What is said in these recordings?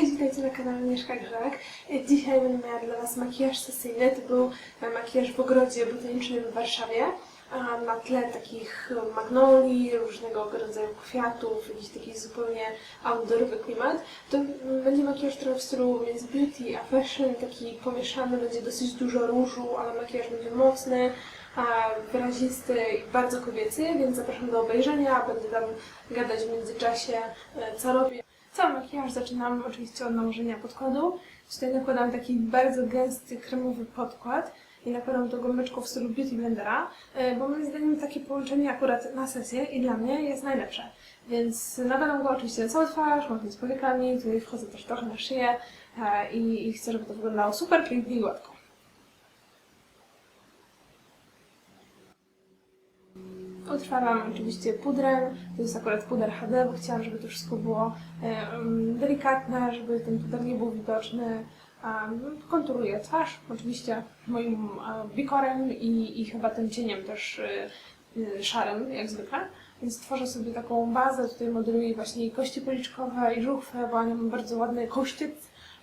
Cześć, witajcie na kanale Mieszka Grzech. Dzisiaj będę miała dla Was makijaż sesyjny. To był e, makijaż w ogrodzie botanicznym w Warszawie. Na tle takich magnolii, różnego rodzaju kwiatów, jakiś taki zupełnie outdoorowy klimat. To będzie makijaż trochę w stylu między beauty a fashion, taki pomieszany, będzie dosyć dużo różu, ale makijaż będzie mocny, wyrazisty i bardzo kobiecy, więc zapraszam do obejrzenia. Będę tam gadać w międzyczasie, e, co robię. Cały makijaż zaczynam oczywiście od nałożenia podkładu. Tutaj nakładam taki bardzo gęsty, kremowy podkład i nakładam to gąbeczką w stylu Beauty Blendera, e, bo moim zdaniem takie połączenie akurat na sesję i dla mnie jest najlepsze. Więc nakładam go oczywiście na całą twarz, można z powiekami, tutaj wchodzę też trochę na szyję e, i, i chcę, żeby to wyglądało super pięknie i gładko. Utrwalam oczywiście pudrem, to jest akurat puder HD, bo chciałam, żeby to wszystko było e, um, delikatne, żeby ten puder nie był widoczny. Um, konturuję twarz, oczywiście moim bikorem i, i chyba tym cieniem też e, e, szarym, jak zwykle. Więc tworzę sobie taką bazę, tutaj modeluję właśnie kości policzkowe i żuchwę, bo ja mam bardzo ładny kościec,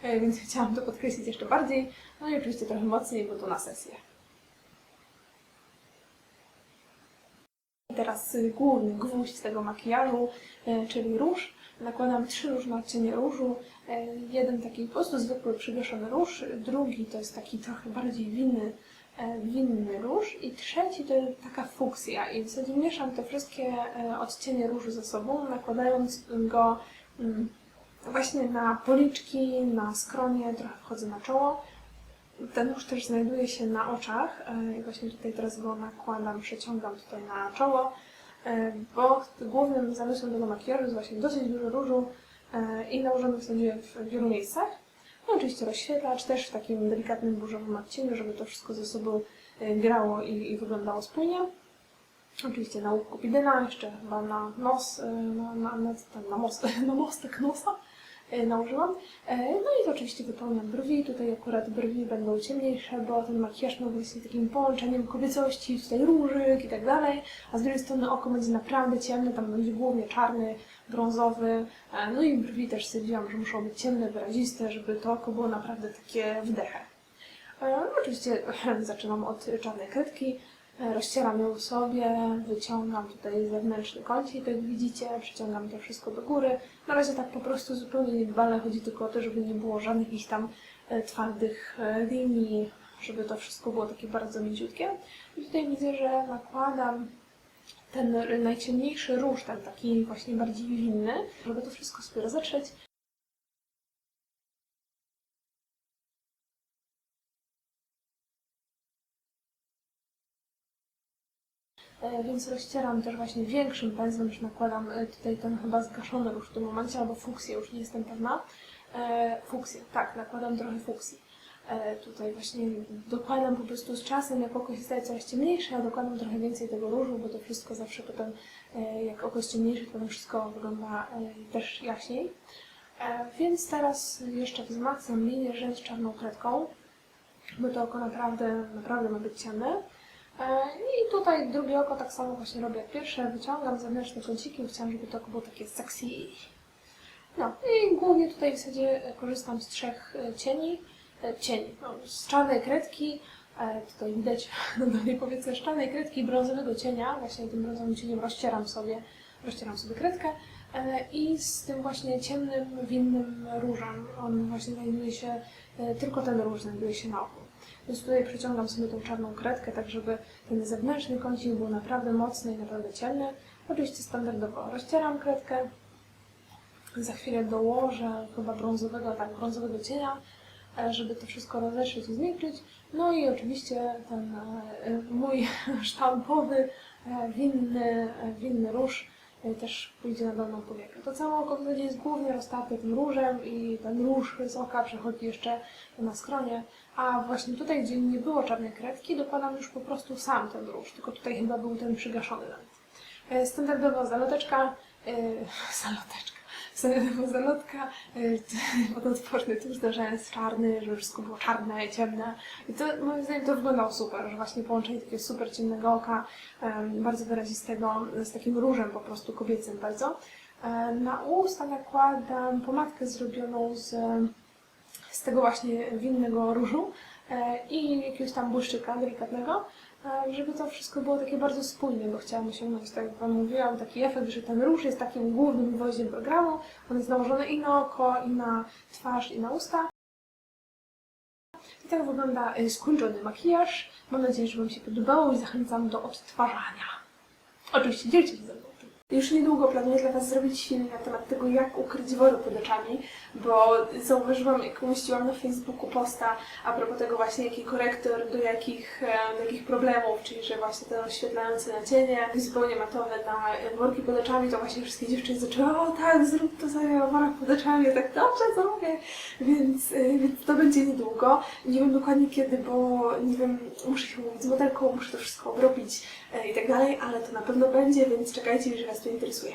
więc chciałam to podkreślić jeszcze bardziej. No i oczywiście trochę mocniej, bo to na sesję. Teraz y, główny gwóźdź tego makijażu, e, czyli róż. Nakładam trzy różne odcienie różu. E, Jeden taki po prostu zwykły przywieszony róż, drugi to jest taki trochę bardziej winny, e, winny róż i trzeci to jest taka fuksja. I w zasadzie mieszam te wszystkie e, odcienie różu ze sobą, nakładając go mm, właśnie na policzki, na skronie, trochę wchodzę na czoło. Ten róż też znajduje się na oczach e, i właśnie tutaj teraz go nakładam, przeciągam tutaj na czoło, e, bo głównym zamysłem tego makijażu jest właśnie dosyć dużo różu e, i nałożony w zasadzie w wielu miejscach. No oczywiście rozświetlacz też w takim delikatnym burzowym odcieniu, żeby to wszystko ze sobą grało i, i wyglądało spójnie. Oczywiście na łupku pidyna, jeszcze chyba na nos, na, na, na, na, most, na mostek nosa nałożyłam. E, No i to oczywiście wypełniam brwi. Tutaj akurat brwi będą ciemniejsze, bo ten makijaż ma właśnie takim połączeniem kobiecości, tutaj różyk i tak dalej, a z drugiej strony oko będzie naprawdę ciemne, tam będzie głównie czarny, brązowy. E, No i brwi też stwierdziłam, że muszą być ciemne, wyraziste, żeby to oko było naprawdę takie wdeche. E, No oczywiście zaczynam od czarnej kredki. E, Rozcieram ją sobie, wyciągam tutaj zewnętrzny kącik, jak widzicie, przyciągam to wszystko do góry. Na razie tak po prostu zupełnie niedbale, chodzi tylko o to, żeby nie było żadnych jakichś tam e, twardych e, linii, żeby to wszystko było takie bardzo mięciutkie. I tutaj widzę, że nakładam ten najciemniejszy róż, ten taki właśnie bardziej winny, żeby to wszystko sobie rozetrzeć. Więc rozcieram też właśnie większym pędzlem, już nakładam e, tutaj ten chyba zgaszony róż w tym momencie, albo fuksję, już nie jestem pewna. E, fuksję, tak, nakładam trochę fuksji. E, tutaj właśnie dokładam po prostu z czasem, jak oko się staje coraz ciemniejsze, ja dokładam trochę więcej tego różu, bo to wszystko zawsze potem, e, jak oko jest ciemniejsze, to wszystko wygląda e, też jaśniej. E, Więc teraz jeszcze wzmacniam linię rzęs czarną kredką, bo to oko naprawdę, naprawdę ma być ciemne. E, I tutaj drugie oko tak samo właśnie robię. Jak pierwsze, wyciągam zewnętrzne kąciki, chciałam, żeby to było takie sexy. No i głównie tutaj w zasadzie korzystam z trzech e, cieni, e, cieni, no, z czarnej kredki, e, tutaj widać na dolnej powiece z czarnej kredki brązowego cienia, właśnie tym brązowym cieniem rozcieram sobie, rozcieram sobie kredkę. E, i z tym właśnie ciemnym, winnym różem, on właśnie znajduje się, e, tylko ten róż znajduje się na oku. Więc tutaj przeciągam sobie tą czarną kredkę, tak żeby ten zewnętrzny kącik był naprawdę mocny i naprawdę ciemny. Oczywiście standardowo rozcieram kredkę. Za chwilę dołożę chyba brązowego, tak, brązowego cienia, e, żeby to wszystko rozeszyć i zniszczyć. No i oczywiście ten e, mój sztampowy, e, winny, winny róż też pójdzie na dolną powiekę. To całe oko w zasadzie jest głównie roztarte tym różem i ten róż z oka przechodzi jeszcze na skronie. A właśnie tutaj, gdzie nie było czarnej kredki, dokładam już po prostu sam ten róż, tylko tutaj chyba był ten przygaszony nawet. E, Standardowa zaloteczka, e, zaloteczka, zalotka, wodoodporny tusz do rzęs czarny, żeby wszystko było czarne, ciemne. I to moim zdaniem to wyglądało super, że właśnie połączenie takiego super ciemnego oka, bardzo wyrazistego, z takim różem po prostu kobiecym bardzo. E, Na usta nakładam pomadkę zrobioną z, z tego właśnie winnego różu e, i jakiegoś tam błyszczyka delikatnego, żeby to wszystko było takie bardzo spójne, bo chciałam osiągnąć, tak jak Wam mówiłam, taki efekt, że ten róż jest takim głównym gwoździem programu. On jest nałożony i na oko, i na twarz, i na usta. I tak wygląda y, skończony makijaż. Mam nadzieję, że Wam się podobało i zachęcam do odtwarzania. Oczywiście dzielcie się ze mną. Już niedługo planuję dla Was zrobić film na temat tego, jak ukryć wory pod oczami, bo zauważyłam, jak umieściłam na Facebooku posta a propos tego właśnie, jaki korektor do jakich, e, do jakich problemów, czyli że właśnie te oświetlające nacienie, zupełnie matowe na worki pod oczami, to właśnie wszystkie dziewczyny zaczęły, o tak, zrób to sobie o worach pod oczami, ja tak dobrze zrobię, więc, e, więc to będzie niedługo. Nie wiem dokładnie kiedy, bo nie wiem, muszę się umówić z modelką, muszę to wszystko obrobić i tak dalej, ale to na pewno będzie, więc czekajcie, jeżeli Was to interesuje.